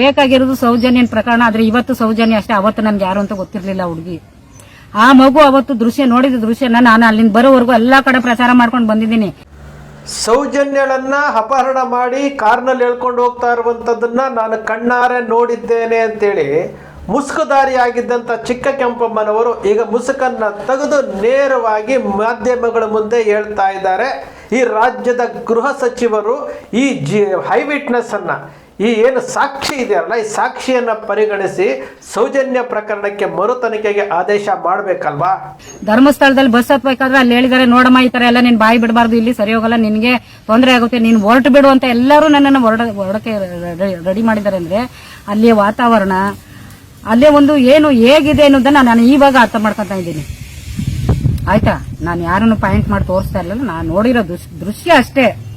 ಬೇಕಾಗಿರೋದು ಸೌಜನ್ಯನ ಪ್ರಕರಣ, ಆದ್ರೆ ಇವತ್ತು ಸೌಜನ್ಯ ಅಷ್ಟೇ, ಅವತ್ತು ನಮ್ಗೆ ಯಾರು ಅಂತ ಗೊತ್ತಿರಲಿಲ್ಲ ಹುಡುಗಿ. ಆ ಮಗು ಅವತ್ತು ದೃಶ್ಯ, ನೋಡಿದ ದೃಶ್ಯನ ನಾನು ಅಲ್ಲಿಂದ ಬರೋವರೆಗೂ ಎಲ್ಲಾ ಕಡೆ ಪ್ರಚಾರ ಮಾಡ್ಕೊಂಡು ಬಂದಿದ್ದೀನಿ. ಸೌಜನ್ಯಳನ್ನ ಅಪಹರಣ ಮಾಡಿ ಕಾರ್ನಲ್ಲಿ ಎಳ್ಕೊಂಡು ಹೋಗ್ತಾ ಇರುವಂಥದ್ದನ್ನ ನಾನು ಕಣ್ಣಾರೆ ನೋಡಿದ್ದೇನೆ ಅಂತೇಳಿ ಮುಸುಕುದಾರಿ ಆಗಿದ್ದಂತ ಚಿಕ್ಕ ಕೆಂಪಮ್ಮನವರು ಈಗ ಮುಸುಕನ್ನ ತೆಗೆದು ನೇರವಾಗಿ ಮಾಧ್ಯಮಗಳ ಮುಂದೆ ಹೇಳ್ತಾ ಇದ್ದಾರೆ. ಈ ರಾಜ್ಯದ ಗೃಹ ಸಚಿವರು ಈ ಜಿ ಹೈ ವಿಟ್ನೆಸ್ ಅನ್ನ ಈ ಏನು ಸಾಕ್ಷಿ ಇದೆಯಲ್ಲ, ಈ ಸಾಕ್ಷಿಯನ್ನ ಪರಿಗಣಿಸಿ ಸೌಜನ್ಯ ಪ್ರಕರಣಕ್ಕೆ ಮರು ತನಿಖೆಗೆ ಆದೇಶ ಮಾಡಬೇಕಲ್ವಾ? ಧರ್ಮಸ್ಥಳದಲ್ಲಿ ಬಸ್ ಹತ್ಬೇಕಾದ್ರೆ ಅಲ್ಲಿ ಹೇಳಿದಾರೆ ನೋಡಮ್ಮ, ಈ ತರ ಎಲ್ಲ ನೀನು ಬಾಯಿ ಬಿಡಬಾರ್ದು, ಇಲ್ಲಿ ಸರಿ ಹೋಗಲ್ಲ, ನಿನಗೆ ತೊಂದರೆ ಆಗುತ್ತೆ, ನೀನು ಹೊರಟು ಬಿಡು ಅಂತ ಎಲ್ಲರೂ ನನ್ನನ್ನು ಹೊರಡ, ಹೊರಡಕ್ಕೆ ರೆಡಿ ಮಾಡಿದ್ದಾರೆ ಅಂದ್ರೆ ಅಲ್ಲಿಯ ವಾತಾವರಣ, ಅಲ್ಲೇ ಒಂದು ಏನು ಹೇಗಿದೆ ಅನ್ನೋದನ್ನ ನಾನು ಇವಾಗ ಅರ್ಥ ಮಾಡ್ಕೊತಾ ಇದ್ದೀನಿ. ಆಯ್ತಾ? ನಾನು ಯಾರನ್ನು ಪಾಯಿಂಟ್ ಮಾಡಿ ತೋರಿಸ್ತಾ ಇರಲಿಲ್ಲ, ನಾನು ನೋಡಿರೋ ದೃಶ್- ದೃಶ್ಯ ಅಷ್ಟೇ.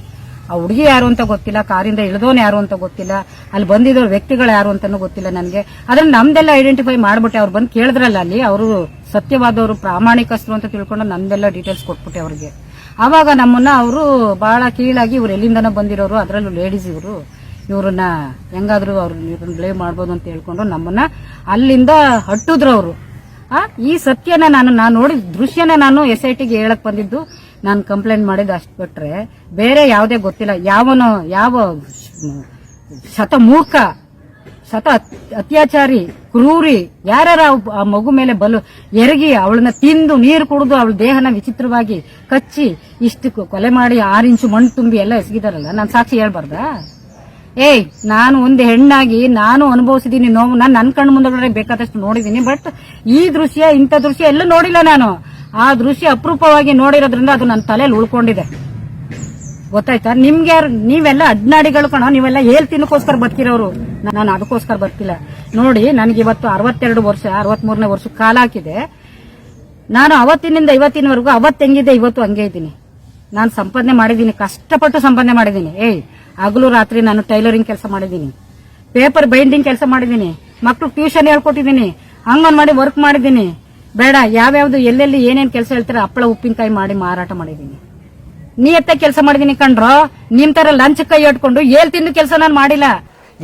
ಆ ಹುಡುಗಿ ಯಾರು ಅಂತ ಗೊತ್ತಿಲ್ಲ, ಕಾರಿಂದ ಇಳಿದೋನ್ ಯಾರು ಅಂತ ಗೊತ್ತಿಲ್ಲ, ಅಲ್ಲಿ ಬಂದಿರೋ ವ್ಯಕ್ತಿಗಳು ಯಾರು ಅಂತಾನು ಗೊತ್ತಿಲ್ಲ ನನಗೆ. ಅದನ್ನ ನಮ್ದೆಲ್ಲ ಐಡೆಂಟಿಫೈ ಮಾಡ್ಬಿಟ್ಟೆ, ಅವ್ರು ಬಂದು ಕೇಳಿದ್ರಲ್ಲ ಅಲ್ಲಿ, ಅವರು ಸತ್ಯವಾದವರು ಪ್ರಾಮಾಣಿಕಸ್ಥರು ಅಂತ ತಿಳ್ಕೊಂಡು ನಮ್ದೆಲ್ಲ ಡೀಟೇಲ್ಸ್ ಕೊಟ್ಬಿಟ್ಟೆ ಅವ್ರಿಗೆ. ಆವಾಗ ನಮ್ಮನ್ನ ಅವರು ಬಹಳ ಕೀಳಾಗಿ ಇವ್ರು ಎಲ್ಲಿಂದನೋ ಬಂದಿರೋರು, ಅದರಲ್ಲೂ ಲೇಡೀಸ್ ಇವರು. ಇವ್ರನ್ನ ಹೆಂಗಾದ್ರೂ ಅವ್ರು ಇವ್ರನ್ನ ಬ್ಲೇಮ್ ಮಾಡ್ಬೋದು ಅಂತ ಹೇಳ್ಕೊಂಡು ನಮ್ಮನ್ನ ಅಲ್ಲಿಂದ ಹಟ್ಟಿದ್ರು ಅವರು. ಈ ಸತ್ಯನ ನಾನು ನಾನು ನೋಡಿದ ದೃಶ್ಯನ ನಾನು ಎಸ್ ಐ ಟಿಗೆ ಹೇಳಕ್ ಬಂದಿದ್ದು. ನಾನು ಕಂಪ್ಲೇಂಟ್ ಮಾಡಿದ್ದು ಅಷ್ಟು ಬಿಟ್ರೆ ಬೇರೆ ಯಾವುದೇ ಗೊತ್ತಿಲ್ಲ. ಯಾವನು, ಯಾವ ಶತ ಮೂರ್ಖ ಶತ ಅತ್ಯಾಚಾರಿ, ಕ್ರೂರಿ ಯಾರ್ಯಾರ ಆ- ಮಗು ಮೇಲೆ ಬಲು ಎರಗಿ ಅವಳನ್ನ ತಿಂದು ನೀರು ಕುಡಿದು ಅವಳ ದೇಹನ ವಿಚಿತ್ರವಾಗಿ ಕಚ್ಚಿ ಇಷ್ಟು ಕೊಲೆ ಮಾಡಿ ಆರು ಇಂಚು ಮಣ್ಣು ತುಂಬಿ ಎಲ್ಲ ಎಸಗಿದಾರಲ್ಲ. ನಾನು ಸಾಕ್ಷಿ ಹೇಳ್ಬಾರ್ದ? ಏಯ್, ನಾನು ಒಂದು ಹೆಣ್ಣಾಗಿ ನಾನು ಅನುಭವಿಸಿದೀನಿ ನೋವು. ನಾನು ನನ್ನ ಕಣ್ಣು ಮುಂದೆ ಬೇಕಾದಷ್ಟು ನೋಡಿದ್ದೀನಿ ಬಟ್ ಈ ದೃಶ್ಯ, ಇಂಥ ದೃಶ್ಯ ಎಲ್ಲೂ ನೋಡಿಲ್ಲ ನಾನು. ಆ ದೃಶ್ಯ ಅಪರೂಪವಾಗಿ ನೋಡಿರೋದ್ರಿಂದ ಅದು ನನ್ನ ತಲೆಯಲ್ಲಿ ಉಳ್ಕೊಂಡಿದೆ. ಗೊತ್ತಾಯ್ತಾ? ನಿಮ್ಗೆ ಯಾರು ನೀವೆಲ್ಲ ಅಡ್ನಾಡಿಗಳು ಕಣ, ನೀವೆಲ್ಲ ಹೇಳ್ ತಿನ್ನಕ್ಕೋಸ್ಕರ ಬದುಕಿರೋರು. ನಾನು ಅದಕ್ಕೋಸ್ಕರ ಬರ್ತಿಲ್ಲ ನೋಡಿ ನನಗೆ ಇವತ್ತು ಅರವತ್ತೆರಡು ವರ್ಷ, ಅರವತ್ಮೂರನೇ ವರ್ಷ ಕಾಲ ಹಾಕಿದೆ ನಾನು ಅವತ್ತಿನಿಂದ ಇವತ್ತಿನವರೆಗೂ ಅವತ್ತು ಹೆಂಗಿದ್ದೆ ಇವತ್ತು ಹಂಗೆ ಇದ್ದೀನಿ. ನಾನು ಸಂಪಾದನೆ ಮಾಡಿದ್ದೀನಿ, ಕಷ್ಟಪಟ್ಟು ಸಂಪಾದನೆ ಮಾಡಿದ್ದೀನಿ. ಏಯ್, ಹಗಲು ರಾತ್ರಿ ನಾನು ಟೈಲರಿಂಗ್ ಕೆಲಸ ಮಾಡಿದ್ದೀನಿ. ಪೇಪರ್ ಬೈಂಡಿಂಗ್ ಕೆಲಸ ಮಾಡಿದ್ದೀನಿ. ಮಕ್ಕಳು ಟ್ಯೂಷನ್ ಹೇಳ್ಕೊಟ್ಟಿದ್ದೀನಿ. ಹಂಗನ್ ಮಾಡಿ ವರ್ಕ್ ಮಾಡಿದ್ದೀನಿ. ಬೇಡ, ಯಾವ್ಯಾವ್ದು, ಎಲ್ಲೆಲ್ಲಿ ಏನೇನ್ ಕೆಲಸ ಹೇಳ್ತಾರೆ ಹಪ್ಪಳ ಉಪ್ಪಿನಕಾಯಿ ಮಾಡಿ ಮಾರಾಟ ಮಾಡಿದ್ದೀನಿ ನಿಯತ್ತ ಕೆಲಸ ಮಾಡಿದೀನಿ ಕಣ್ರೋ, ನಿಮ್ ತರ ಲಂಚ್ ಕೈ ಇಟ್ಕೊಂಡು ಏಲ್ ತಿಂದು ಕೆಲಸ ನಾನು ಮಾಡಿಲ್ಲ.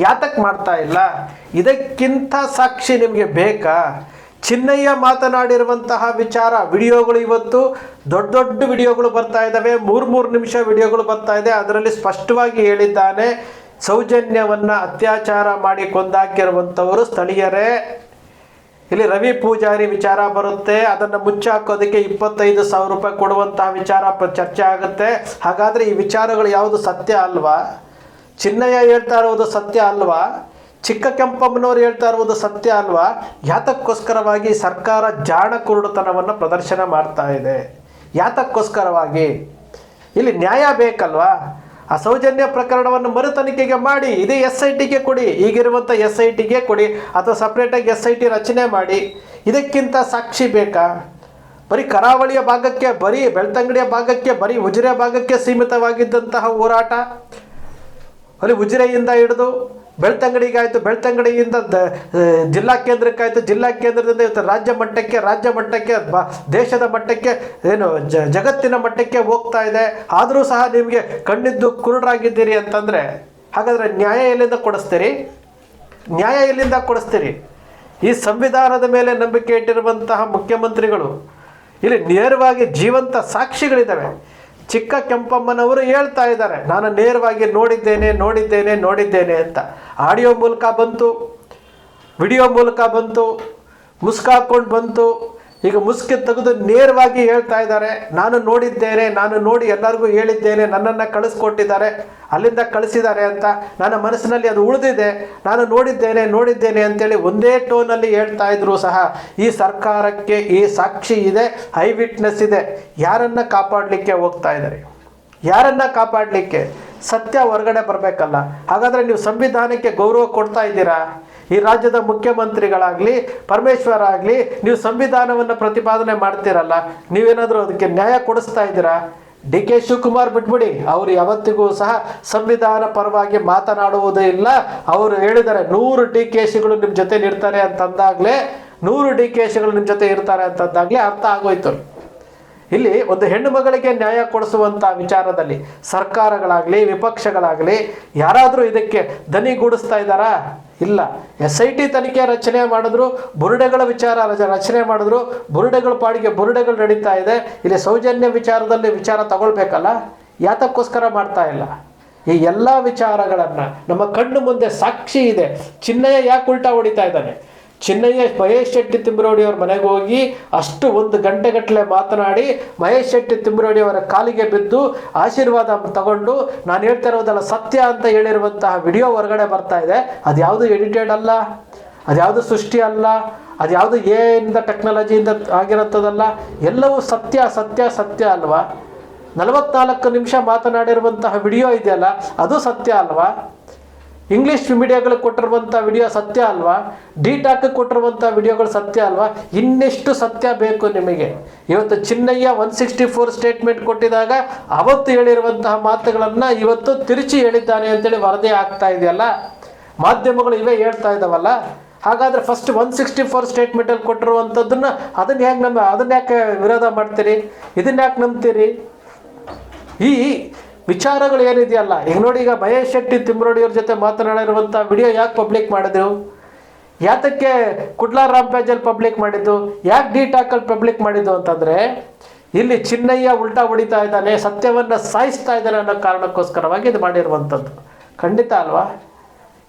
ಯಾತಕ್ ಮಾಡ್ತಾ ಇಲ್ಲ? ಇದಕ್ಕಿಂತ ಸಾಕ್ಷಿ ನಿಮಗೆ ಬೇಕಾ? ಚಿನ್ನಯ್ಯ ಮಾತನಾಡಿರುವಂತಹ ವಿಚಾರ, ವಿಡಿಯೋಗಳು ಇವತ್ತು ದೊಡ್ಡ ದೊಡ್ಡ ವಿಡಿಯೋಗಳು ಬರ್ತಾ ಇದ್ದಾವೆ ಮೂರ್ ಮೂರು ನಿಮಿಷ ವಿಡಿಯೋಗಳು ಬರ್ತಾ ಇದೆ. ಅದರಲ್ಲಿ ಸ್ಪಷ್ಟವಾಗಿ ಹೇಳಿದ್ದಾನೆ, ಸೌಜನ್ಯವನ್ನ ಅತ್ಯಾಚಾರ ಮಾಡಿ ಕೊಂದಾಕಿರುವಂಥವರು ಸ್ಥಳೀಯರೇ. ಇಲ್ಲಿ ರವಿ ಪೂಜಾರಿ ವಿಚಾರ ಬರುತ್ತೆ. ಅದನ್ನು ಮುಚ್ಚಾಕೋದಕ್ಕೆ ಇಪ್ಪತ್ತೈದು ಸಾವಿರ ರೂಪಾಯಿ ಕೊಡುವಂತಹ ವಿಚಾರ ಚರ್ಚೆ ಆಗುತ್ತೆ. ಹಾಗಾದ್ರೆ ಈ ವಿಚಾರಗಳು ಯಾವುದು ಸತ್ಯ ಅಲ್ವಾ? ಚಿನ್ನಯ್ಯ ಹೇಳ್ತಾ ಇರುವುದು ಸತ್ಯ ಅಲ್ವಾ? ಚಿಕ್ಕ ಕೆಂಪಮ್ಮನವರು ಹೇಳ್ತಾ ಇರುವುದು ಸತ್ಯ ಅಲ್ವಾ? ಯಾತಕ್ಕೋಸ್ಕರವಾಗಿ ಸರ್ಕಾರ ಜಾಣ ಕುರುಡುತನವನ್ನು ಪ್ರದರ್ಶನ ಮಾಡ್ತಾ ಇದೆ? ಯಾತಕ್ಕೋಸ್ಕರವಾಗಿ? ಇಲ್ಲಿ ನ್ಯಾಯ ಬೇಕಲ್ವಾ? ಆ ಸೌಜನ್ಯ ಪ್ರಕರಣವನ್ನು ಮರು ತನಿಖೆಗೆ ಮಾಡಿ, ಇದೇ ಎಸ್ ಐ ಟಿಗೆ ಕೊಡಿ, ಈಗಿರುವಂಥ ಎಸ್ ಐ ಟಿಗೆ ಕೊಡಿ, ಅಥವಾ ಸಪ್ರೇಟಾಗಿ ಎಸ್ ಐ ಟಿ ರಚನೆ ಮಾಡಿ, ಇದಕ್ಕಿಂತ ಸಾಕ್ಷಿ ಬೇಕಾ? ಬರೀ ಕರಾವಳಿಯ ಭಾಗಕ್ಕೆ, ಬರೀ ಬೆಳ್ತಂಗಡಿಯ ಭಾಗಕ್ಕೆ, ಬರೀ ಉಜಿರೆ ಭಾಗಕ್ಕೆ ಸೀಮಿತವಾಗಿದ್ದಂತಹ ಹೋರಾಟ? ಅಲ್ಲಿ ಉಜಿರೆಯಿಂದ ಹಿಡಿದು ಬೆಳ್ತಂಗಡಿಗಾಯಿತು, ಬೆಳ್ತಂಗಡಿಯಿಂದ ಜಿಲ್ಲಾ ಕೇಂದ್ರಕ್ಕಾಯಿತು, ಜಿಲ್ಲಾ ಕೇಂದ್ರದಿಂದ ಇವತ್ತು ರಾಜ್ಯ ಮಟ್ಟಕ್ಕೆ ರಾಜ್ಯ ಮಟ್ಟಕ್ಕೆ, ಬ, ದೇಶದ ಮಟ್ಟಕ್ಕೆ, ಏನು ಜಗತ್ತಿನ ಮಟ್ಟಕ್ಕೆ ಹೋಗ್ತಾ ಇದೆ. ಆದರೂ ಸಹ ನಿಮಗೆ ಕಣ್ಣಿದ್ದು ಕುರುಡರಾಗಿದ್ದೀರಿ ಅಂತಂದರೆ, ಹಾಗಾದರೆ ನ್ಯಾಯ ಎಲ್ಲಿಂದ ಕೊಡಿಸ್ತೀರಿ? ನ್ಯಾಯ ಎಲ್ಲಿಂದ ಕೊಡಿಸ್ತೀರಿ? ಈ ಸಂವಿಧಾನದ ಮೇಲೆ ನಂಬಿಕೆ ಇಟ್ಟಿರುವಂತಹ ಮುಖ್ಯಮಂತ್ರಿಗಳು, ಇಲ್ಲಿ ನೇರವಾಗಿ ಜೀವಂತ ಸಾಕ್ಷಿಗಳಿದ್ದಾವೆ. ಚಿಕ್ಕ ಕೆಂಪಮ್ಮನವರು ಹೇಳ್ತಾ ಇದ್ದಾರೆ, ನಾನು ನೇರವಾಗಿ ನೋಡಿದ್ದೇನೆ ನೋಡಿದ್ದೇನೆ ನೋಡಿದ್ದೇನೆ ಅಂತ. ಆಡಿಯೋ ಮೂಲಕ ಬಂತು, ವಿಡಿಯೋ ಮೂಲಕ ಬಂತು, ಮುಸ್ಕಾಕೊಂಡು ಬಂತು ಈಗ ಮುಸ್ಕಿ ತೆಗೆದು ನೇರವಾಗಿ ಹೇಳ್ತಾ ಇದ್ದಾರೆ, ನಾನು ನೋಡಿದ್ದೇನೆ, ನಾನು ನೋಡಿ ಎಲ್ಲರಿಗೂ ಹೇಳಿದ್ದೇನೆ, ನನ್ನನ್ನು ಕಳಿಸ್ಕೊಟ್ಟಿದ್ದಾರೆ, ಅಲ್ಲಿಂದ ಕಳಿಸಿದ್ದಾರೆ ಅಂತ ನನ್ನ ಮನಸ್ಸಿನಲ್ಲಿ ಅದು ಉಳಿದಿದೆ, ನಾನು ನೋಡಿದ್ದೇನೆ ನೋಡಿದ್ದೇನೆ ಅಂತೇಳಿ ಒಂದೇ ಟೋನಲ್ಲಿ ಹೇಳ್ತಾ ಇದ್ರು ಸಹ ಈ ಸರ್ಕಾರಕ್ಕೆ ಈ ಸಾಕ್ಷಿ ಇದೆ, ಐ ವಿಟ್ನೆಸ್ ಇದೆ. ಯಾರನ್ನ ಕಾಪಾಡಲಿಕ್ಕೆ ಹೋಗ್ತಾ ಇದ್ದಾರೆ? ಯಾರನ್ನ ಕಾಪಾಡಲಿಕ್ಕೆ? ಸತ್ಯ ಹೊರಗಡೆ ಬರಬೇಕಲ್ಲ. ಹಾಗಾದರೆ ನೀವು ಸಂವಿಧಾನಕ್ಕೆ ಗೌರವ ಕೊಡ್ತಾ ಇದ್ದೀರಾ? ಈ ರಾಜ್ಯದ ಮುಖ್ಯಮಂತ್ರಿಗಳಾಗಲಿ ಪರಮೇಶ್ವರ ಆಗಲಿ ನೀವು ಸಂವಿಧಾನವನ್ನು ಪ್ರತಿಪಾದನೆ ಮಾಡ್ತೀರಲ್ಲ, ನೀವೇನಾದರೂ ಅದಕ್ಕೆ ನ್ಯಾಯ ಕೊಡಿಸ್ತಾ ಇದ್ದೀರಾ? ಡಿ ಕೆ ಶಿವಕುಮಾರ್ ಬಿಟ್ಬಿಡಿ, ಅವರು ಯಾವತ್ತಿಗೂ ಸಹ ಸಂವಿಧಾನ ಪರವಾಗಿ ಮಾತನಾಡುವುದೇ ಇಲ್ಲ. ಅವರು ಹೇಳಿದ್ದಾರೆ, ನೂರು ಡಿ ಕೆ ಶಿಗಳು ನಿಮ್ಮ ಜೊತೆ ಇರ್ತಾರೆ ಅಂತಂದಾಗಲೇ, ನೂರು ಡಿ ಕೆ ಶಿಗಳು ನಿಮ್ಮ ಜೊತೆ ಇರ್ತಾರೆ ಅಂತಂದಾಗಲೇ ಅರ್ಥ ಆಗೋಯ್ತು. ಇಲ್ಲಿ ಒಂದು ಹೆಣ್ಣು ಮಗಳಿಗೆ ನ್ಯಾಯ ಕೊಡಿಸುವಂಥ ವಿಚಾರದಲ್ಲಿ ಸರ್ಕಾರಗಳಾಗಲಿ, ವಿಪಕ್ಷಗಳಾಗಲಿ, ಯಾರಾದರೂ ಇದಕ್ಕೆ ದನಿಗೂಡಿಸ್ತಾ ಇದ್ದಾರಾ? ಇಲ್ಲ. ಎಸ್ ಐ ಟಿ ತನಿಖೆ ರಚನೆ ಮಾಡಿದ್ರು, ಬುರುಡೆಗಳ ವಿಚಾರ ರಚ- ರಚನೆ ಮಾಡಿದ್ರು, ಬುರುಡೆಗಳ ಪಾಡಿಗೆ ಬುರುಡೆಗಳು ನಡೀತಾ ಇದೆ. ಇಲ್ಲಿ ಸೌಜನ್ಯ ವಿಚಾರದಲ್ಲಿ ವಿಚಾರ ತಗೊಳ್ಬೇಕಲ್ಲ? ಯಾತಕ್ಕೋಸ್ಕರ ಮಾಡ್ತಾ ಇಲ್ಲ? ಈ ಎಲ್ಲ ವಿಚಾರಗಳನ್ನು ನಮ್ಮ ಕಣ್ಣು ಮುಂದೆ ಸಾಕ್ಷಿ ಇದೆ. ಚಿನ್ನಯ ಯಾಕೆ ಉಲ್ಟಾ ಹೊಡಿತಾ ಇದ್ದಾನೆ? ಚಿನ್ನಯ್ಯ ಮಹೇಶ್ ಶೆಟ್ಟಿ ತಿಂಬರೋಡಿ ಅವ್ರ ಮನೆಗೆ ಹೋಗಿ ಅಷ್ಟು ಒಂದು ಗಂಟೆಗಟ್ಟಲೆ ಮಾತನಾಡಿ ಮಹೇಶ್ ಶೆಟ್ಟಿ ತಿಂಬರೋಡಿ ಅವರ ಕಾಲಿಗೆ ಬಿದ್ದು ಆಶೀರ್ವಾದ ತಗೊಂಡು ನಾನು ಹೇಳ್ತಾ ಇರೋದಲ್ಲ ಸತ್ಯ ಅಂತ ಹೇಳಿರುವಂತಹ ವಿಡಿಯೋ ಹೊರಗಡೆ ಬರ್ತಾ ಇದೆ. ಅದ್ಯಾವುದು ಎಡಿಟೆಡ್ ಅಲ್ಲ? ಅದ್ಯಾವುದು ಸೃಷ್ಟಿ ಅಲ್ಲ? ಅದ್ಯಾವುದು ಇಂದ ಟೆಕ್ನಾಲಜಿಯಿಂದ ಆಗಿರುತ್ತದಲ್ಲ? ಎಲ್ಲವೂ ಸತ್ಯ ಸತ್ಯ ಸತ್ಯ ಅಲ್ವಾ? ನಲವತ್ನಾಲ್ಕು ನಿಮಿಷ ಮಾತನಾಡಿರುವಂತಹ ವಿಡಿಯೋ ಇದೆಯಲ್ಲ, ಅದು ಸತ್ಯ ಅಲ್ವಾ? ಇಂಗ್ಲಿಷ್ ಮೀಡಿಯಾಗಳಿಗೆ ಕೊಟ್ಟಿರುವಂಥ ವಿಡಿಯೋ ಸತ್ಯ ಅಲ್ವಾ? ಡಿ ಟಾಕ್ ಕೊಟ್ಟಿರುವಂಥ ವಿಡಿಯೋಗಳು ಸತ್ಯ ಅಲ್ವಾ? ಇನ್ನೆಷ್ಟು ಸತ್ಯ ಬೇಕು ನಿಮಗೆ? ಇವತ್ತು Chinnaiah one sixty four statement ಕೊಟ್ಟಿದಾಗ ಅವತ್ತು ಹೇಳಿರುವಂತಹ ಮಾತುಗಳನ್ನು ಇವತ್ತು ತಿರುಚಿ ಹೇಳಿದ್ದಾನೆ ಅಂತೇಳಿ ವರದಿ ಆಗ್ತಾ ಇದೆಯಲ್ಲ? ಮಾಧ್ಯಮಗಳು ಇವೇ ಹೇಳ್ತಾ ಇದ್ದಾವಲ್ಲ ಹಾಗಾದ್ರೆ ಫಸ್ಟ್ ಒನ್ ಸಿಕ್ಸ್ಟಿ ಫೋರ್ ಸ್ಟೇಟ್ಮೆಂಟಲ್ಲಿ ಕೊಟ್ಟಿರುವಂಥದ್ದನ್ನು ಅದನ್ನ ಹೇಗೆ ನಮ್ಮ ಅದನ್ನ ಯಾಕೆ ವಿರೋಧ ಮಾಡ್ತೀರಿ? ಇದನ್ನ ಯಾಕೆ ನಂಬ್ತೀರಿ? ಈ ವಿಚಾರಗಳು ಏನಿದೆಯಲ್ಲ? ಈಗ ನೋಡಿ, ಈಗ ಮಹೇಶ್ ಶೆಟ್ಟಿ ತಿಮ್ರೋಡಿಯವ್ರ ಜೊತೆ ಮಾತನಾಡಿರುವಂಥ ವಿಡಿಯೋ ಯಾಕೆ ಪಬ್ಲಿಕ್ ಮಾಡಿದ್ರು? ಯಾತಕ್ಕೆ ಕುಡ್ಲಾರ್ ರಾಮ್ ಪಬ್ಲಿಕ್ ಮಾಡಿದ್ದು? ಯಾಕೆ ಡಿ ಟಾಕಲ್ಲಿ ಪಬ್ಲಿಕ್ ಮಾಡಿದ್ದು ಅಂತಂದರೆ, ಇಲ್ಲಿ ಚಿನ್ನಯ್ಯ ಉಲ್ಟಾ ಹೊಡಿತಾ ಇದ್ದಾನೆ, ಸತ್ಯವನ್ನು ಸಾಯಿಸ್ತಾ ಇದ್ದಾನೆ ಅನ್ನೋ ಕಾರಣಕ್ಕೋಸ್ಕರವಾಗಿ ಇದು ಮಾಡಿರುವಂಥದ್ದು. ಖಂಡಿತ ಅಲ್ವಾ?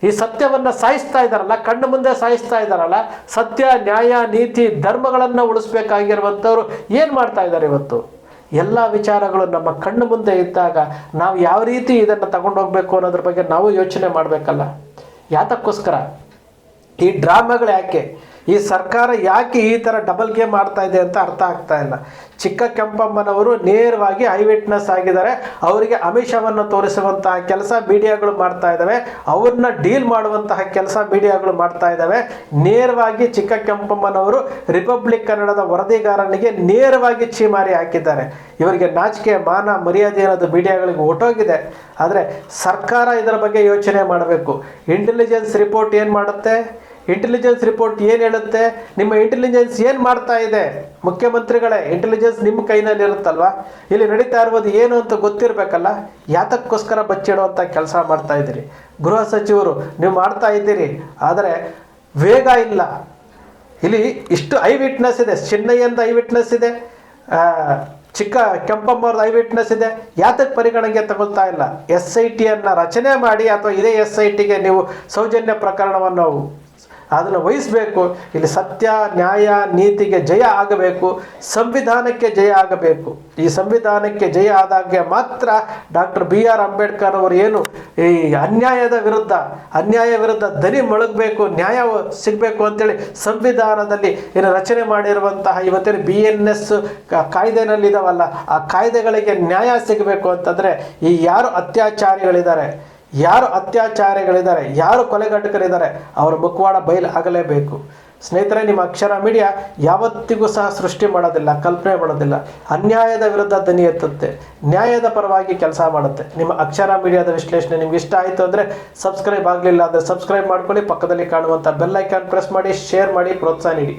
ಈ ಸತ್ಯವನ್ನು ಸಾಯಿಸ್ತಾ ಇದ್ದಾರಲ್ಲ, ಕಣ್ಣು ಮುಂದೆ ಸಾಯಿಸ್ತಾ ಇದ್ದಾರಲ್ಲ, ಸತ್ಯ, ನ್ಯಾಯ, ನೀತಿ, ಧರ್ಮಗಳನ್ನು ಉಳಿಸ್ಬೇಕಾಗಿರುವಂಥವ್ರು ಏನು ಮಾಡ್ತಾ ಇದ್ದಾರೆ ಇವತ್ತು? ಎಲ್ಲ ವಿಚಾರಗಳು ನಮ್ಮ ಕಣ್ಣು ಮುಂದೆ ಇದ್ದಾಗ ನಾವು ಯಾವ ರೀತಿ ಇದನ್ನು ತಗೊಂಡೋಗ್ಬೇಕು ಅನ್ನೋದ್ರ ಬಗ್ಗೆ ನಾವು ಯೋಚನೆ ಮಾಡಬೇಕಲ್ಲ? ಯಾತಕ್ಕೋಸ್ಕರ? ಈ ಡ್ರಾಮಾಗಳು ಯಾಕೆ? ಈ ಸರ್ಕಾರ ಯಾಕೆ ಈ ಥರ ಡಬಲ್ ಗೇಮ್ ಮಾಡ್ತಾ ಇದೆ ಅಂತ ಅರ್ಥ ಆಗ್ತಾ ಇಲ್ಲ. ಚಿಕ್ಕ ಕೆಂಪಮ್ಮನವರು ನೇರವಾಗಿ ಐ ವಿಟ್ನೆಸ್ ಆಗಿದ್ದಾರೆ. ಅವರಿಗೆ ಅಮಿಷವನ್ನು ತೋರಿಸುವಂತಹ ಕೆಲಸ ಮೀಡಿಯಾಗಳು ಮಾಡ್ತಾ ಇದ್ದಾವೆ. ಅವ್ರನ್ನ ಡೀಲ್ ಮಾಡುವಂತಹ ಕೆಲಸ ಮೀಡಿಯಾಗಳು ಮಾಡ್ತಾ ಇದ್ದಾವೆ. ನೇರವಾಗಿ ಚಿಕ್ಕ ಕೆಂಪಮ್ಮನವರು ರಿಪಬ್ಲಿಕ್ ಕನ್ನಡದ ವರದಿಗಾರನಿಗೆ ನೇರವಾಗಿ ಚೀಮಾರಿ ಹಾಕಿದ್ದಾರೆ. ಇವರಿಗೆ ನಾಚಿಕೆ, ಮಾನ, ಮರ್ಯಾದೆ ಅನ್ನೋದು ಮೀಡಿಯಾಗಳಿಗೆ ಒಟ್ಟೋಗಿದೆ. ಆದರೆ ಸರ್ಕಾರ ಇದರ ಬಗ್ಗೆ ಯೋಚನೆ ಮಾಡಬೇಕು. ಇಂಟೆಲಿಜೆನ್ಸ್ ರಿಪೋರ್ಟ್ ಏನು ಮಾಡುತ್ತೆ? ಇಂಟೆಲಿಜೆನ್ಸ್ ರಿಪೋರ್ಟ್ ಏನು ಹೇಳುತ್ತೆ? ನಿಮ್ಮ ಇಂಟೆಲಿಜೆನ್ಸ್ ಏನು ಮಾಡ್ತಾ ಇದೆ? ಮುಖ್ಯಮಂತ್ರಿಗಳೇ ಇಂಟೆಲಿಜೆನ್ಸ್ ನಿಮ್ಮ ಕೈನಲ್ಲಿ ಇರುತ್ತಲ್ವಾ? ಇಲ್ಲಿ ನಡೀತಾ ಇರುವುದು ಏನು ಅಂತ ಗೊತ್ತಿರಬೇಕಲ್ಲ? ಯಾತಕ್ಕೋಸ್ಕರ ಬಚ್ಚಿಡುವಂಥ ಕೆಲಸ ಮಾಡ್ತಾ ಇದ್ದೀರಿ. ಗೃಹ ಸಚಿವರು ನೀವು ಮಾಡ್ತಾ ಇದ್ದೀರಿ, ಆದರೆ ವೇಗ ಇಲ್ಲ. ಇಲ್ಲಿ ಇಷ್ಟು ಐ ವಿಟ್ನೆಸ್ ಇದೆ. ಚಿನ್ನಯ್ಯಂದ ಐ ವಿಟ್ನೆಸ್ ಇದೆ. ಚಿಕ್ಕ ಚಿಕ್ಕ ಕೆಂಪಮ್ಮವ್ರದ್ದು ಐ ವಿಟ್ನೆಸ್ ಇದೆ. ಯಾತಕ್ಕೆ ಪರಿಗಣನೆಗೆ ತಗೊಳ್ತಾ ಇಲ್ಲ? ಎಸ್ ಐ ಟಿಯನ್ನು ರಚನೆ ಮಾಡಿ ಅಥವಾ ಇದೇ ಎಸ್ ಐ ಟಿಗೆ ನೀವು ಸೌಜನ್ಯ ಪ್ರಕರಣವನ್ನು ಅದನ್ನು ವಹಿಸಬೇಕು. ಇಲ್ಲಿ ಸತ್ಯ, ನ್ಯಾಯ, ನೀತಿಗೆ ಜಯ ಆಗಬೇಕು. ಸಂವಿಧಾನಕ್ಕೆ ಜಯ ಆಗಬೇಕು. ಈ ಸಂವಿಧಾನಕ್ಕೆ ಜಯ ಆದಾಗೆ ಮಾತ್ರ ಡಾಕ್ಟರ್ ಬಿ ಆರ್ ಅಂಬೇಡ್ಕರ್ ಅವರು ಏನು ಈ ಅನ್ಯಾಯದ ವಿರುದ್ಧ, ಅನ್ಯಾಯ ವಿರುದ್ಧ ದನಿ ಮೊಳಗಬೇಕು ನ್ಯಾಯ ಸಿಗಬೇಕು ಅಂತೇಳಿ ಸಂವಿಧಾನದಲ್ಲಿ ಏನು ರಚನೆ ಮಾಡಿರುವಂತಹ ಇವತ್ತಿನ ಬಿ ಎನ್ ಎಸ್ ಕಾಯ್ದೆನಲ್ಲಿದ್ದಾವಲ್ಲ ಆ ಕಾಯ್ದೆಗಳಿಗೆ ನ್ಯಾಯ ಸಿಗಬೇಕು ಅಂತಂದರೆ ಈ ಯಾರು ಅತ್ಯಾಚಾರಿಗಳಿದ್ದಾರೆ? ಯಾರು ಅತ್ಯಾಚಾರಿಗಳಿದ್ದಾರೆ, ಯಾರು ಕೊಲೆಗಟ್ಟಕರಿದ್ದಾರೆ ಅವರ ಮುಖವಾಡ ಬಯಲು ಆಗಲೇಬೇಕು. ಸ್ನೇಹಿತರೆ, ನಿಮ್ಮ ಅಕ್ಷರ ಮೀಡಿಯಾ ಯಾವತ್ತಿಗೂ ಸಹ ಸೃಷ್ಟಿ ಮಾಡೋದಿಲ್ಲ, ಕಲ್ಪನೆ ಮಾಡೋದಿಲ್ಲ. ಅನ್ಯಾಯದ ವಿರುದ್ಧ ದನಿ ಎತ್ತುತ್ತೆ. ನ್ಯಾಯದ ಪರವಾಗಿ ಕೆಲಸ ಮಾಡುತ್ತೆ. ನಿಮ್ಮ ಅಕ್ಷರ ಮೀಡಿಯಾದ ವಿಶ್ಲೇಷಣೆ ನಿಮ್ಗೆ ಇಷ್ಟ ಆಯಿತು ಅಂದರೆ ಸಬ್ಸ್ಕ್ರೈಬ್ ಆಗಲಿಲ್ಲ ಅಂದರೆ ಸಬ್ಸ್ಕ್ರೈಬ್ ಮಾಡ್ಕೊಳ್ಳಿ. ಪಕ್ಕದಲ್ಲಿ ಕಾಣುವಂಥ ಬೆಲ್ ಐಕಾನ್ ಪ್ರೆಸ್ ಮಾಡಿ, ಶೇರ್ ಮಾಡಿ, ಪ್ರೋತ್ಸಾಹ ನೀಡಿ.